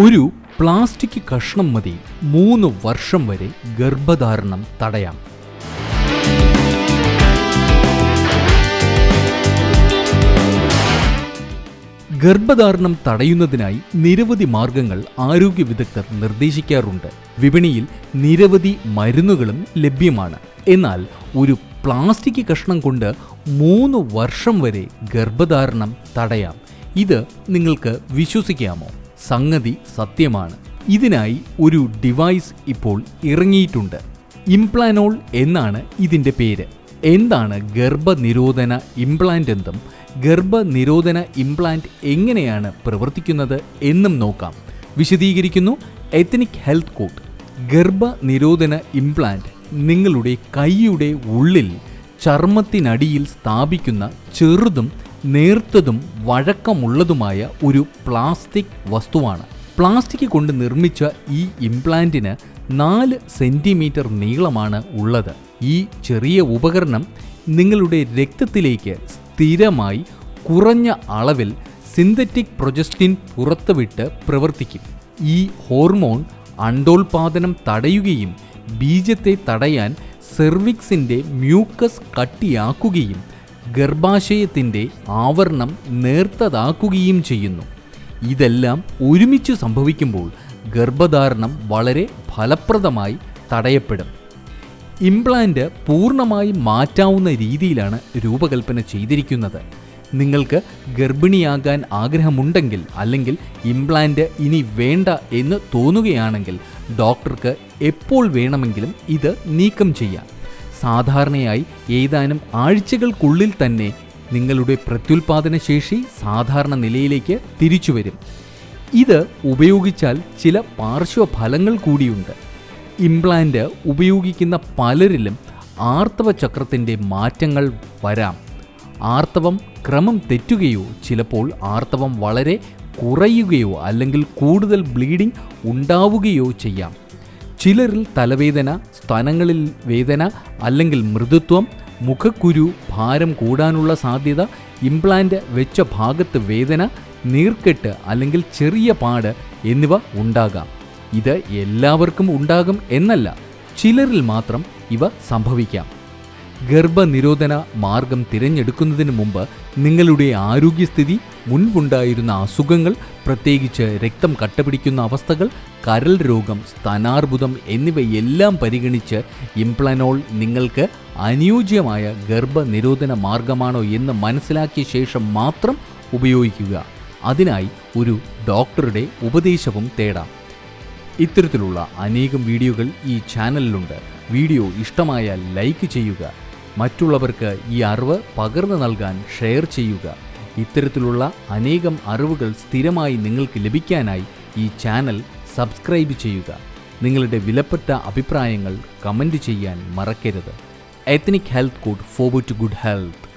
ഒരു പ്ലാസ്റ്റിക് കഷ്ണം മതി. മൂന്ന് വർഷം വരെ ഗർഭധാരണം തടയാം. ഗർഭധാരണം തടയുന്നതിനായി നിരവധി മാർഗങ്ങൾ ആരോഗ്യ വിദഗ്ധർ നിർദ്ദേശിക്കാറുണ്ട്. വിപണിയിൽ നിരവധി മരുന്നുകളും ലഭ്യമാണ്. എന്നാൽ ഒരു പ്ലാസ്റ്റിക് കഷ്ണം കൊണ്ട് മൂന്ന് വർഷം വരെ ഗർഭധാരണം തടയാം. ഇത് നിങ്ങൾക്ക് വിശ്വസിക്കാമോ? സംഗതി സത്യമാണ്. ഇതിനായി ഒരു ഡിവൈസ് ഇപ്പോൾ ഇറങ്ങിയിട്ടുണ്ട്. ഇംപ്ലാനോൾ എന്നാണ് ഇതിന്റെ പേര്. എന്താണ് ഗർഭനിരോധന ഇംപ്ലാന്റ് എന്നും ഗർഭനിരോധന ഇംപ്ലാന്റ് എങ്ങനെയാണ് പ്രവർത്തിക്കുന്നത് എന്നും നോക്കാം. വിശദീകരിക്കുന്നു എത്തനിക് ഹെൽത്ത് കോട്ട് ഗർഭനിരോധന ഇംപ്ലാന്റ് നിങ്ങളുടെ കൈയുടെ ഉള്ളിൽ ചർമ്മത്തിനടിയിൽ സ്ഥാപിക്കുന്ന ചെറുതും നേർത്തതും വഴക്കമുള്ളതുമായ ഒരു പ്ലാസ്റ്റിക് വസ്തുവാണ്. പ്ലാസ്റ്റിക് കൊണ്ട് നിർമ്മിച്ച ഈ ഇംപ്ലാന്റിന് നാല് സെന്റിമീറ്റർ നീളമാണ് ഉള്ളത്. ഈ ചെറിയ ഉപകരണം നിങ്ങളുടെ രക്തത്തിലേക്ക് സ്ഥിരമായി കുറഞ്ഞ അളവിൽ സിന്തറ്റിക് പ്രൊജസ്റ്റിൻ പുറത്തുവിട്ട് പ്രവർത്തിക്കും. ഈ ഹോർമോൺ അണ്ടോൽപാദനം തടയുകയും ബീജത്തെ തടയാൻ സെർവിക്സിന്റെ മ്യൂക്കസ് കട്ടിയാക്കുകയും ഗർഭാശയത്തിന്റെ ആവരണം നേർത്തതാക്കുകയും ചെയ്യുന്നു. ഇതെല്ലാം ഒരുമിച്ച് സംഭവിക്കുമ്പോൾ ഗർഭധാരണം വളരെ ഫലപ്രദമായി തടയപ്പെടും. ഇംപ്ലാന്റ് പൂർണമായി മാറ്റാവുന്ന രീതിയിലാണ് രൂപകൽപ്പന ചെയ്തിരിക്കുന്നത്. നിങ്ങൾക്ക് ഗർഭിണിയാകാൻ ആഗ്രഹമുണ്ടെങ്കിൽ അല്ലെങ്കിൽ ഇംപ്ലാന്റ് ഇനി വേണ്ട എന്ന് തോന്നുകയാണെങ്കിൽ ഡോക്ടർക്ക് എപ്പോൾ വേണമെങ്കിലും ഇത് നീക്കം ചെയ്യാം. സാധാരണയായി ഏതാനും ആഴ്ചകൾക്കുള്ളിൽ തന്നെ നിങ്ങളുടെ പ്രത്യുൽപാദന ശേഷി സാധാരണ നിലയിലേക്ക് തിരിച്ചു വരും. ഇത് ഉപയോഗിച്ചാൽ ചില പാർശ്വഫലങ്ങൾ കൂടിയുണ്ട്. ഇംപ്ലാന്റ് ഉപയോഗിക്കുന്ന പലരിലും ആർത്തവ ചക്രത്തിന്റെ മാറ്റങ്ങൾ വരാം. ആർത്തവം ക്രമം തെറ്റുകയോ ചിലപ്പോൾ ആർത്തവം വളരെ കുറയുകയോ അല്ലെങ്കിൽ കൂടുതൽ ബ്ലീഡിംഗ് ഉണ്ടാവുകയോ ചെയ്യാം. ചിലരിൽ തലവേദന സ്ഥലങ്ങളിൽ വേദന അല്ലെങ്കിൽ മൃദുത്വം മുഖക്കുരു ഭാരം കൂടാനുള്ള സാധ്യത ഇംപ്ലാന്റ് വെച്ച ഭാഗത്ത് വേദന നീർക്കെട്ട് അല്ലെങ്കിൽ ചെറിയ പാട് എന്നിവ ഉണ്ടാകാം. ഇത് എല്ലാവർക്കും ഉണ്ടാകും എന്നല്ല ചിലരിൽ മാത്രം ഇവ സംഭവിക്കാം. ഗർഭനിരോധന മാർഗം തിരഞ്ഞെടുക്കുന്നതിന് മുമ്പ് നിങ്ങളുടെ ആരോഗ്യസ്ഥിതി മുൻപുണ്ടായിരുന്ന അസുഖങ്ങൾ പ്രത്യേകിച്ച് രക്തം കട്ടപിടിക്കുന്ന അവസ്ഥകൾ കരൾ രോഗം സ്തനാർബുദം എന്നിവയെല്ലാം പരിഗണിച്ച് ഇംപ്ലനോൾ നിങ്ങൾക്ക് അനുയോജ്യമായ ഗർഭനിരോധന മാർഗമാണോ എന്ന് മനസ്സിലാക്കിയ ശേഷം മാത്രം ഉപയോഗിക്കുക. അതിനായി ഒരു ഡോക്ടറുടെ ഉപദേശവും തേടാം. ഇത്തരത്തിലുള്ള അനേകം വീഡിയോകൾ ഈ ചാനലിലുണ്ട്. വീഡിയോ ഇഷ്ടമായാൽ ലൈക്ക് ചെയ്യുക. മറ്റുള്ളവർക്ക് ഈ അറിവ് പകർന്നു നൽകാൻ ഷെയർ ചെയ്യുക. ഇത്തരത്തിലുള്ള അനേകം അറിവുകൾ സ്ഥിരമായി നിങ്ങൾക്ക് ലഭിക്കാനായി ഈ ചാനൽ സബ്സ്ക്രൈബ് ചെയ്യുക. നിങ്ങളുടെ വിലപ്പെട്ട അഭിപ്രായങ്ങൾ കമന്റ് ചെയ്യാൻ മറക്കരുത്. Ethnic health code forward to good health